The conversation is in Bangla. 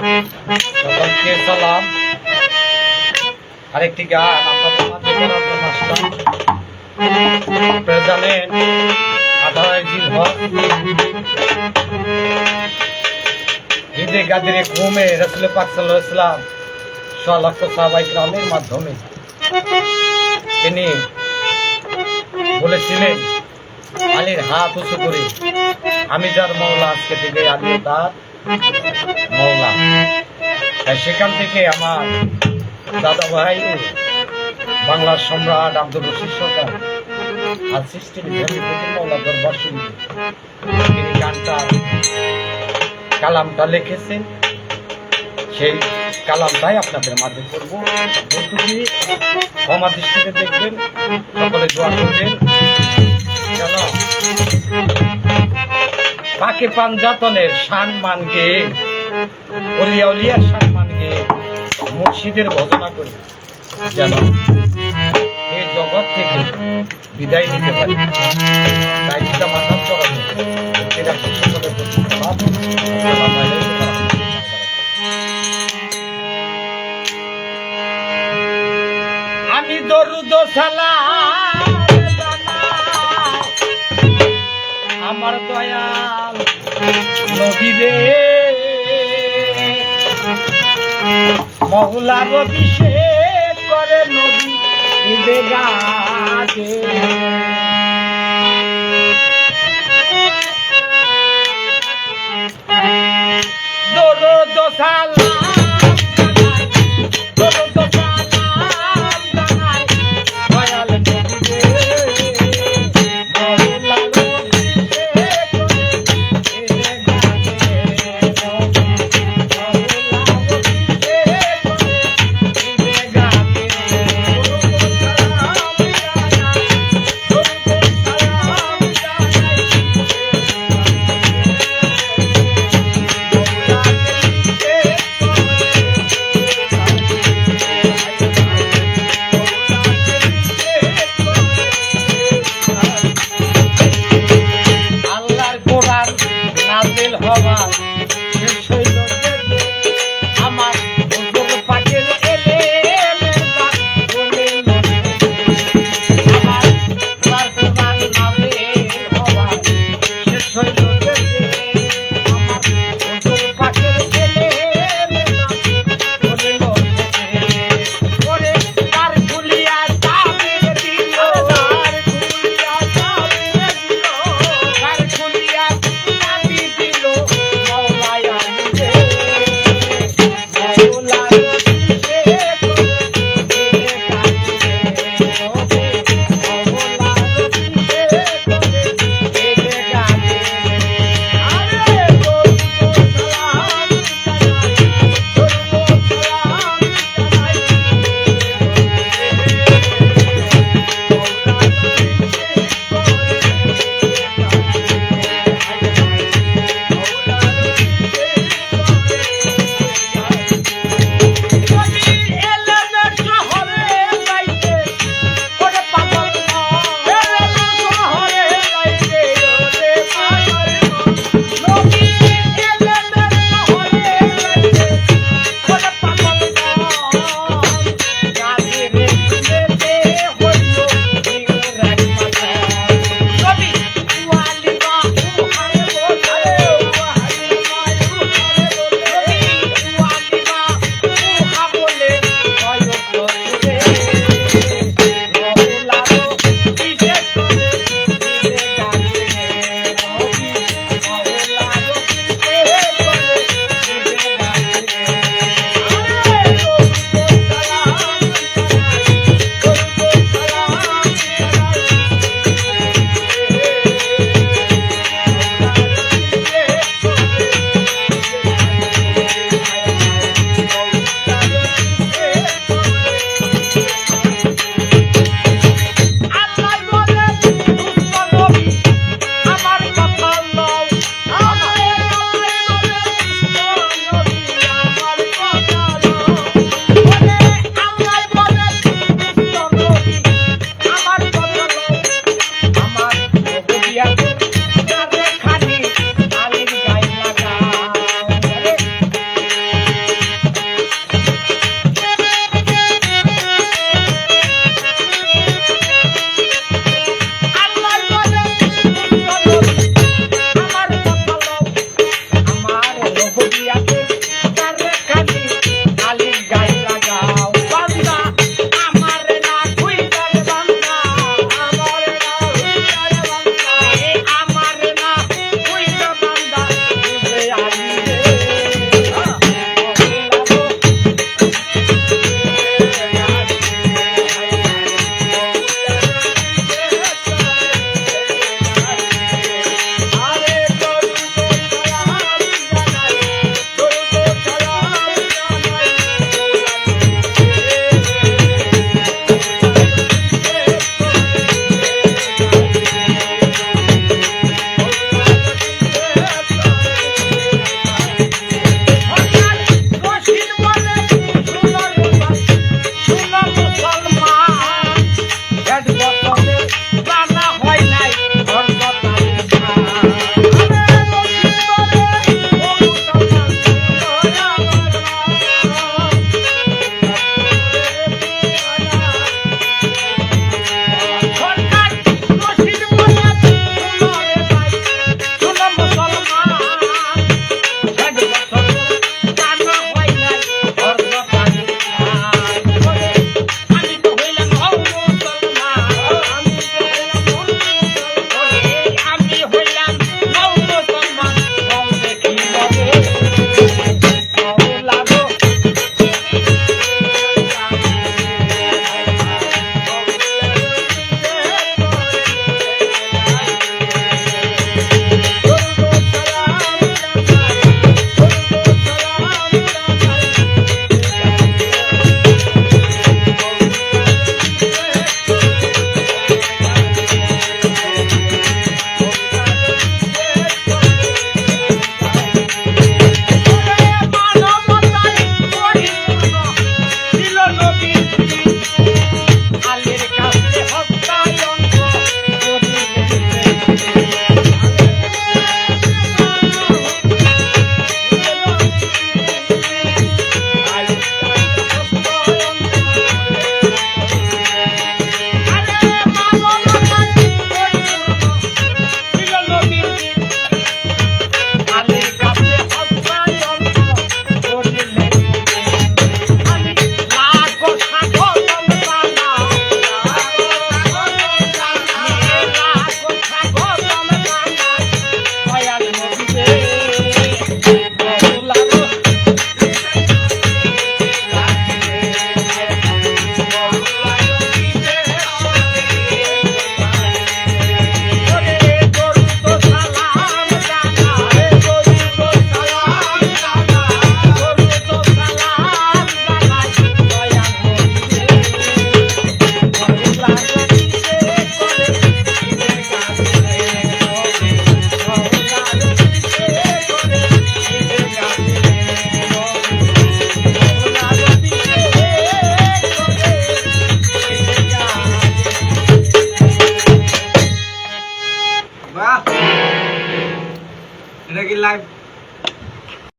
সকলকে সালাম? আরেকটি গান, আপনাদের ঈদে গাদিরে ঘুমে রসুল পাক আলাইহি ইসলাম লক্ষ সাহাবাই গ্রামের মাধ্যমে তিনি বলেছিলেন, আলীর হাত উঁচু করে, আমি যার মৌলা আজকে থেকে আলী তার মৌলা সেখান থেকে আমার দাদা ভাই বাংলার সম্রাট আব্দুল রশিদ সরকার আর সৃষ্টির মৌলা দরবার তিনি গানটা, কালামটা লিখেছেন। সেই কালামটাই আপনাদের মাঝে করব যেটুকুই ক্ষমা দৃষ্টিতে দেখবেন, সকলে দোয়া করবেন। পাকে পাঞ্জাতনের সম্মান গে অলিয়া উলিয়ার সম্মান গে মুর্শিদের ভজনা করে, যেন এই জগৎ থেকে বিদায় নিতে পারি তাই সেটা মাথা চড়ানো এটা। আমি দরুদ সালাম আমার দয়াল নবীরে। মহুলার অভিষেক করে নবী ঈদে গাছে ভগবান